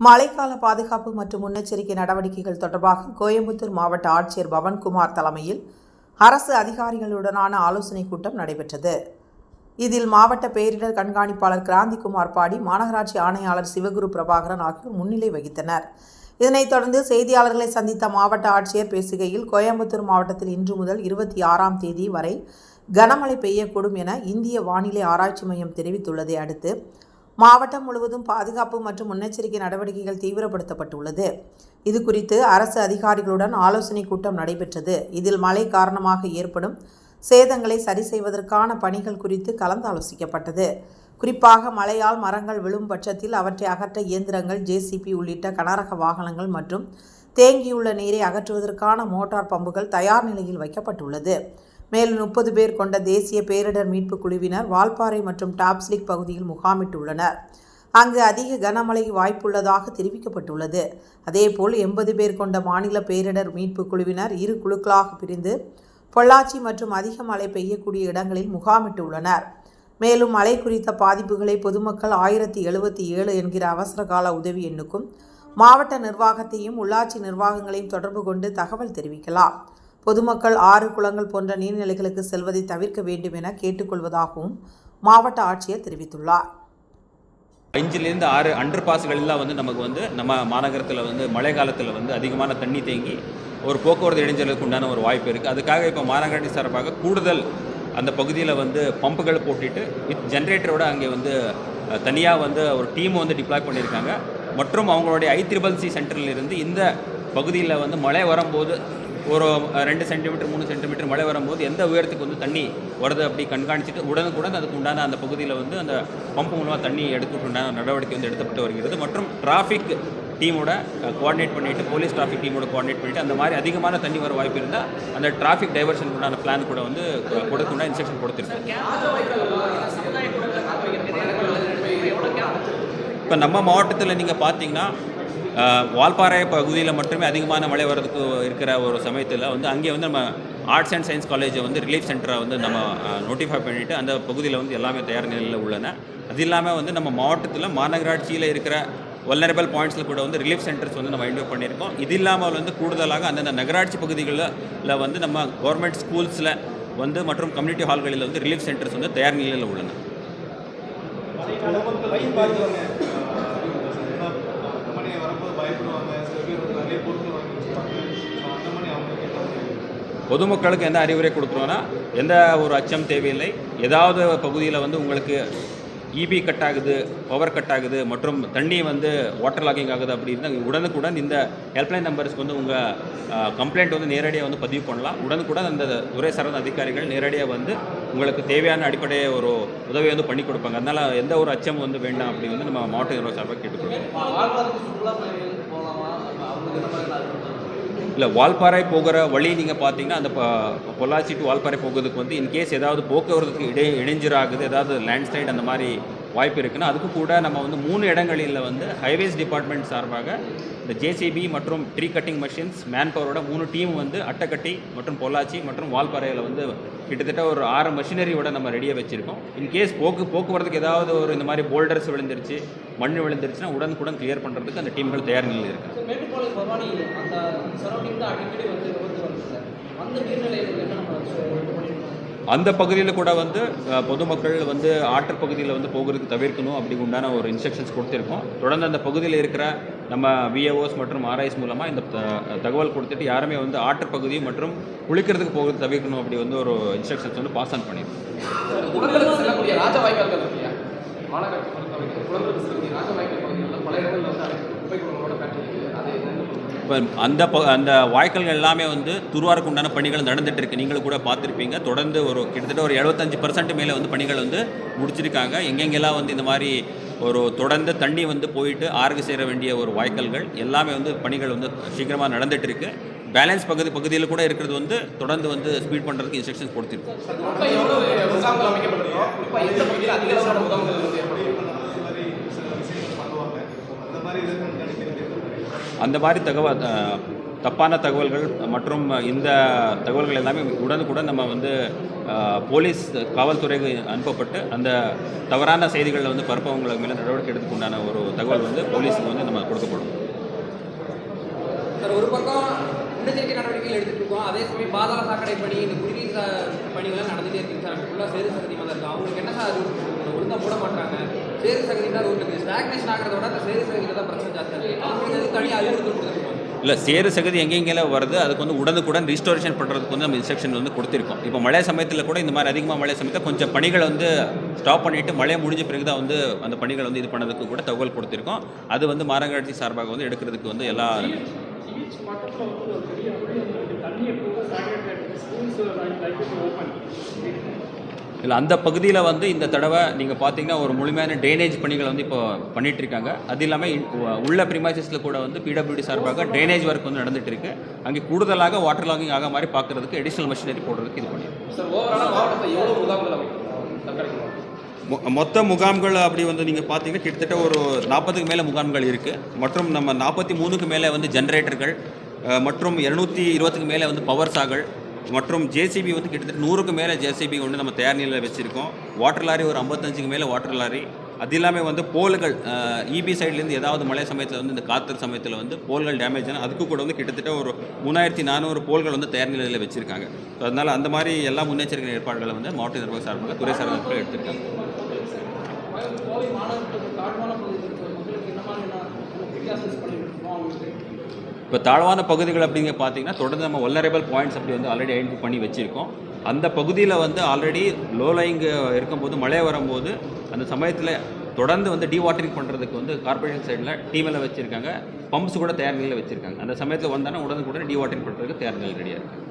மழைக்கால பாதுகாப்பு மற்றும் முன்னெச்சரிக்கை நடவடிக்கைகள் தொடர்பாக கோயம்புத்தூர் மாவட்ட ஆட்சியர் பவன்குமார் தலைமையில் அரசு அதிகாரிகளுடனான ஆலோசனைக் கூட்டம் நடைபெற்றது. இதில் மாவட்ட பேரிடர் கண்காணிப்பாளர் கிராந்திகுமார் பாடி மாநகராட்சி ஆணையாளர் சிவகுரு பிரபாகரன் ஆகியோர் முன்னிலை வகித்தனர். இதனைத் தொடர்ந்து செய்தியாளர்களை சந்தித்த மாவட்ட ஆட்சியர் பேசுகையில் கோயம்புத்தூர் மாவட்டத்தில் இன்று முதல் இருபத்தி ஆறாம் தேதி வரை கனமழை பெய்யக்கூடும் என இந்திய வானிலை ஆராய்ச்சி மையம் தெரிவித்துள்ளதை அடுத்து மாவட்டம் முழுவதும் பாதுகாப்பு மற்றும் முன்னெச்சரிக்கை நடவடிக்கைகள் தீவிரப்படுத்தப்பட்டுள்ளது. இது குறித்து அரசு அதிகாரிகளுடன் ஆலோசனை கூட்டம் நடைபெற்றது. இதில் மழை காரணமாக ஏற்படும் சேதங்களை சரி செய்வதற்கான பணிகள் குறித்து கலந்தாலோசிக்கப்பட்டது. குறிப்பாக மழையால் மரங்கள் விழும் பட்சத்தில் அவற்றை அகற்ற இயந்திரங்கள் ஜேசிபி உள்ளிட்ட கனரக வாகனங்கள் மற்றும் தேங்கியுள்ள நீரை அகற்றுவதற்கான மோட்டார் பம்புகள் தயார் நிலையில் வைக்கப்பட்டுள்ளது. மேலும் முப்பது பேர் கொண்ட தேசிய பேரிடர் மீட்புக் குழுவினர் வால்பாறை மற்றும் டாப்ஸ்லிக் பகுதியில் முகாமிட்டுள்ளனர். அங்கு அதிக கனமழை வாய்ப்புள்ளதாக தெரிவிக்கப்பட்டுள்ளது. அதேபோல் எண்பது பேர் கொண்ட மாநில பேரிடர் மீட்புக் குழுவினர் இரு குழுக்களாக பிரிந்து பொள்ளாச்சி மற்றும் அதிக மழை பெய்யக்கூடிய இடங்களில் முகாமிட்டுள்ளனர். மேலும் மழை குறித்த பாதிப்புகளை பொதுமக்கள் ஆயிரத்தி எழுபத்தி ஏழு என்கிற அவசர கால உதவி எண்ணுக்கும் மாவட்ட நிர்வாகத்தையும் உள்ளாட்சி நிர்வாகங்களையும் தொடர்பு கொண்டு தகவல் தெரிவிக்கலாம். பொதுமக்கள் ஆறு குளங்கள் போன்ற நீர்நிலைகளுக்கு செல்வதை தவிர்க்க வேண்டும் என கேட்டுக்கொள்வதாகவும் மாவட்ட ஆட்சியர் தெரிவித்துள்ளார். அஞ்சுலேருந்து ஆறு அண்டர் பாஸ்களெல்லாம் வந்து நமக்கு வந்து நம்ம மாநகரத்தில் வந்து மழை காலத்தில் வந்து அதிகமான தண்ணி தேங்கி ஒரு போக்குவரத்து இடைஞ்சலுக்கு உண்டான ஒரு வாய்ப்பு இருக்குது அதுக்காக இப்போ மாநகராட்சி சார்பாக கூடுதல் அந்த பகுதியில் வந்து பம்புகள் போட்டுட்டு வித் ஜென்ரேட்டரோட அங்கே வந்து தனியாக வந்து ஒரு டீம் வந்து டிப்ளாய் பண்ணியிருக்காங்க மற்றும் அவங்களுடைய ஐ த்ரிபல் சி சென்டரில் இருந்து இந்த பகுதியில் வந்து மழை வரும்போது ஒரு ரெண்டு சென்டிமீட்டர் மூணு சென்டிமீட்டர் மழை வரும்போது எந்த உயரத்துக்கு வந்து தண்ணி வருது அப்படி கண்காணிச்சிட்டு உடனுக்குடன் அதுக்கு உண்டான அந்த பகுதியில் வந்து அந்த பம்பு மூலமாக தண்ணி எடுத்துட்டு உண்டான நடவடிக்கை வந்து எடுக்கப்பட்டு வருகிறது. மற்றும் டிராஃபிக் டீமோட கோஆர்டினேட் பண்ணிவிட்டு போலீஸ் டிராஃபிக் டீமோட கோஆர்டினேட் பண்ணிவிட்டு அந்த மாதிரி அதிகமான தண்ணி வர வாய்ப்பு இருந்தால் அந்த டிராஃபிக் டைவர்ஷன் உண்டான பிளான் கூட வந்து கொடுத்துண்டா இன்ஸ்ட்ரக்ஷன் கொடுத்துருக்கேன். இப்போ நம்ம மாவட்டத்தில் நீங்கள் பார்த்தீங்கன்னா வால்பாறை பகுதியில் மட்டுமே அதிகமான மழை வர்றதுக்கு இருக்கிற ஒரு சமயத்தில் வந்து அங்கே வந்து நம்ம ஆர்ட்ஸ் அண்ட் சயின்ஸ் காலேஜை வந்து ரிலீஃப் சென்டரை வந்து நம்ம நோட்டிஃபை பண்ணிவிட்டு அந்த பகுதியில் வந்து எல்லாமே தயார் நிலையில் உள்ளன. அது இல்லாமல் வந்து நம்ம மாவட்டத்தில் மாநகராட்சியில் இருக்கிற வல்லரபிள் பாயிண்ட்ஸில் கூட வந்து ரிலீஃப் சென்டர்ஸ் வந்து நம்ம ஐடென்டிஃபை பண்ணியிருக்கோம். இது இல்லாமல் வந்து கூடுதலாக அந்தந்த நகராட்சி பகுதிகளில் வந்து நம்ம கவர்மெண்ட் ஸ்கூல்ஸில் வந்து மற்றும் கம்யூனிட்டி ஹால்களில் வந்து ரிலீஃப் சென்டர்ஸ் வந்து தயார் நிலையில் உள்ளன மணியை வரும்போது பயப்படுவாங்க சில பேர் வந்து நிறைய பொருட்கள் வாங்கி வச்சுருப்பாங்க ஸோ அந்த மணி அவங்களுக்கு என்ன தெரியும் பொதுமக்களுக்கு எந்த அறிவுரை கொடுக்குறோன்னா எந்த ஒரு அச்சம் தேவையில்லை. ஏதாவது பகுதியில் வந்து உங்களுக்கு இபி கட் ஆகுது பவர் கட் ஆகுது மற்றும் தண்ணி வந்து வாட்டர் லாகிங் ஆகுது அப்படின்னா உடனுக்குடன் இந்த ஹெல்ப்லைன் நம்பர்ஸ்க்கு வந்து உங்கள் கம்ப்ளைண்ட் வந்து நேரடியாக வந்து பதிவு பண்ணலாம். உடனுக்குடன் அந்த துறை சார்ந்த அதிகாரிகள் நேரடியாக வந்து உங்களுக்கு தேவையான அடிப்படையை ஒரு உதவியை வந்து பண்ணி கொடுப்பாங்க. அதனால் எந்த ஒரு அச்சம் வந்து வேண்டாம் அப்படின்னு வந்து நம்ம மாவட்ட நிர்வாக சார்பாக கேட்டுக்கொள்வோம் இல்லை வால்பாறை போகிற வழி நீங்கள் பார்த்தீங்கன்னா அந்த ப- பொள்ளாச்சி டு வால்பாறை போகிறதுக்கு வந்து இன்கேஸ் ஏதாவது போக்குவரத்துக்கு இடை இடைஞ்சலாகுது ஏதாவது லேண்ட்ஸ்லைட் அந்த மாதிரி வாய்ப்பு இருக்குன்னா அதுக்கு கூட நம்ம வந்து மூணு இடங்களில் வந்து ஹைவேஸ் டிபார்ட்மெண்ட் சார்பாக இந்த ஜேசிபி மற்றும் ட்ரீ கட்டிங் மிஷின்ஸ் மேன் பவரோட மூணு டீம் வந்து அட்டக்கட்டி மற்றும் பொள்ளாச்சி மற்றும் வால்பாறையில் வந்து கிட்டத்தட்ட ஒரு ஆறு மிஷினரியோட நம்ம ரெடியாக வச்சுருக்கோம். இன்கேஸ் போக்கு போக்குவரத்துக்கு ஏதாவது ஒரு இந்த மாதிரி போல்டர்ஸ் விழுந்துருச்சு மண் விழுந்துருச்சுன்னா உடனுக்குடன் கிளியர் பண்ணுறதுக்கு அந்த டீம்கள் தயார் நிலையில் இருக்குது அந்த பகுதியில் கூட வந்து பொதுமக்கள் வந்து ஆற்றுப் பகுதியில் வந்து போகிறதுக்கு தவிர்க்கணும் அப்படி உண்டான ஒரு இன்ஸ்ட்ரக்ஷன்ஸ் கொடுத்துருக்கோம். தொடர்ந்து அந்த பகுதியில் இருக்கிற நம்ம விஏஓஸ் மற்றும் ஆர்ஐஸ் மூலமாக இந்த த- தகவல் கொடுத்துட்டு யாருமே வந்து ஆற்றுப் பகுதி மற்றும் குளிக்கிறதுக்கு போகிறது தவிர்க்கணும் அப்படி வந்து ஒரு இன்ஸ்ட்ரக்ஷன்ஸ் வந்து பாஸ் ஆன் பண்ணியிருக்கோம் இப்போ அந்த ப அந்த வாய்க்கால்கள் எல்லாமே வந்து துருவாருக்கு உண்டான பணிகள் நடந்துட்டு இருக்கு நீங்களும் கூட பார்த்துருப்பீங்க. தொடர்ந்து ஒரு கிட்டத்தட்ட ஒரு எழுபத்தஞ்சு பர்சன்ட் மேலே வந்து பணிகள் வந்து முடிச்சிருக்காங்க. எங்கெங்கெல்லாம் வந்து இந்த மாதிரி ஒரு தொடர்ந்து தண்ணி வந்து போயிட்டு ஆறுக்கு சேர வேண்டிய ஒரு வாய்க்கால்கள் எல்லாமே வந்து பணிகள் வந்து சீக்கிரமாக நடந்துட்டு இருக்கு பேலன்ஸ் பகுதி பகுதியில் கூட இருக்கிறது வந்து தொடர்ந்து வந்து ஸ்பீட் பண்ணுறதுக்கு இன்ஸ்ட்ரக்ஷன்ஸ் கொடுத்துருக்கு மொத்தம் எவ்வளவு முகாம்கள் அமைக்கப்பட்டிருக்கோம் குறிப்பாக எந்த பகுதியில் அதிக அளவான முகாம்கள் வந்து ஏற்படும் அந்த மாதிரி சில விஷயங்கள் பண்ணுவாங்க அந்த மாதிரி தகவல் தப்பான தகவல்கள் மற்றும் இந்த தகவல்கள் எல்லாமே உடனுக்குடன் நம்ம வந்து போலீஸ் காவல்துறைக்கு அனுப்பப்பட்டு அந்த தவறான செய்திகளில் வந்து பரப்பவங்களுக்கு மேலே நடவடிக்கை எடுத்துக்குண்டான ஒரு தகவல் வந்து போலீஸுக்கு வந்து நம்ம கொடுக்கப்படும். ஒரு பக்கம் முன்னெச்சரிக்கை நடவடிக்கைகள் எடுத்துகிட்டு இருக்கோம். அதே சமயம் பாதாள சாக்கடை பணி இந்த குடிநீர் பணிகள்லாம் நடந்துட்டே இருக்கு சார். ஃபுல்லாக சேறு சகதியமாக தான் இருக்கும் அவங்களுக்கு என்ன சார் ஒழுங்காக போட மாட்டாங்க. சேறு சகதி தான் ரோட்டுக்கு ஸ்டாக்னேஷன் ஆகிறத விட அந்த சேறு சகதியில் தான் பிரச்சனை ஜாஸ்தியாக அவங்களுக்கு அது தனி அறிவுறுத்தல் கொடுத்துருக்கோம் இல்லை சேறு சகதி எங்கெங்கெல்லாம் வருது அதுக்கு வந்து உடனுக்குடன் ரீஸ்டோரேஷன் பண்ணுறதுக்கு வந்து நம்ம இன்ஸ்ட்ரக்ஷன் வந்து கொடுத்துருக்கோம். இப்போ மழை சமயத்தில் கூட இந்த மாதிரி அதிகமாக மழை சமயத்தில் கொஞ்சம் பணிகளை வந்து ஸ்டாப் பண்ணிவிட்டு மழை முடிஞ்ச பிறகு தான் வந்து அந்த பணிகளை வந்து இது பண்ணதுக்கு கூட தகவல் கொடுத்துருக்கோம். அது வந்து மாநகராட்சி சார்பாக வந்து எடுக்கிறதுக்கு வந்து எல்லா பீச் பக்கத்தில் வந்து ஒரு பெரிய வந்து இருக்கு. தண்ணி ஆகிட்டு ஸ்கூல்ஸ் லைக் ஓப்பன் இல்லை அந்த பகுதியில் வந்து இந்த தடவை நீங்கள் பார்த்தீங்கன்னா ஒரு முழுமையான ட்ரைனேஜ் பணிகளை வந்து இப்போ பண்ணிட்டு இருக்காங்க. அது இல்லாமல் உள்ள ப்ரிமைசஸில் கூட வந்து பிடபிள்யூடி சார்பாக ட்ரைனேஜ் ஒர்க் வந்து நடந்துட்டு இருக்கு. அங்கே கூடுதலாக வாட்டர் லாகிங் ஆக மாதிரி பார்க்கறதுக்கு அடிஷனல் மிஷினரி போடுறதுக்கு இது பண்ணியிருக்கோம் மொ- மொத்த முகாம்கள் அப்படி வந்து நீங்கள் பார்த்தீங்கன்னா கிட்டத்தட்ட ஒரு நாற்பதுக்கு மேலே முகாம்கள் இருக்குது மற்றும் நம்ம நாற்பத்தி மூணுக்கு மேலே வந்து ஜென்ரேட்டர்கள் மற்றும் இரநூத்தி இருபத்துக்கு மேலே வந்து பவர் சாகள் மற்றும் ஜேசிபி வந்து கிட்டத்தட்ட நூறுக்கு மேலே ஜேசிபி வந்து நம்ம தயார் நிலையில் வச்சுருக்கோம். வாட்டர் லாரி ஒரு ஐம்பத்தஞ்சுக்கு மேலே வாட்டர் லாரி அது இல்லாமல் வந்து போல்கள் இபி சைட்லேருந்து ஏதாவது மழை சமயத்தில் வந்து இந்த காற்று சமயத்தில் வந்து போல்கள் டேமேஜ் ஆனால் அதுக்கு கூட வந்து கிட்டத்தட்ட ஒரு மூணாயிரத்தி நானூறு போல்கள் வந்து தயார் நிலையில் வச்சுருக்காங்க. ஸோ அதனால் அந்த மாதிரி எல்லா முன்னெச்சரிக்கை ஏற்பாடுகளை வந்து மாவட்ட நிர்வாக சார்பாக துறை சார்பாக எடுத்திருக்காங்க. இப்போ தாழ்வான பகுதிகள் அப்படிங்க பார்த்தீங்கன்னா தொடர்ந்து நம்ம வல்லரபிள் பாயிண்ட்ஸ் அப்படி வந்து ஆல்ரெடி ஐடென்டிஃபை பண்ணி வச்சுருக்கோம். அந்த பகுதியில் வந்து ஆல்ரெடி லோலைங்கு இருக்கும்போது மழை வரும்போது அந்த சமயத்தில் தொடர்ந்து வந்து டீவாட்டரிங் பண்ணுறதுக்கு வந்து கார்பரேஷன் சைடில் டீமில் வச்சுருக்காங்க. பம்ப்ஸ் கூட தயார் நிலையில் வச்சுருக்காங்க. அந்த சமயத்தில் வந்தாங்கன்னா உடனுக்குடன் டீவாட்டரிங் பண்ணுறதுக்கு தயார் நிலையில் ரெடியாக இருக்குது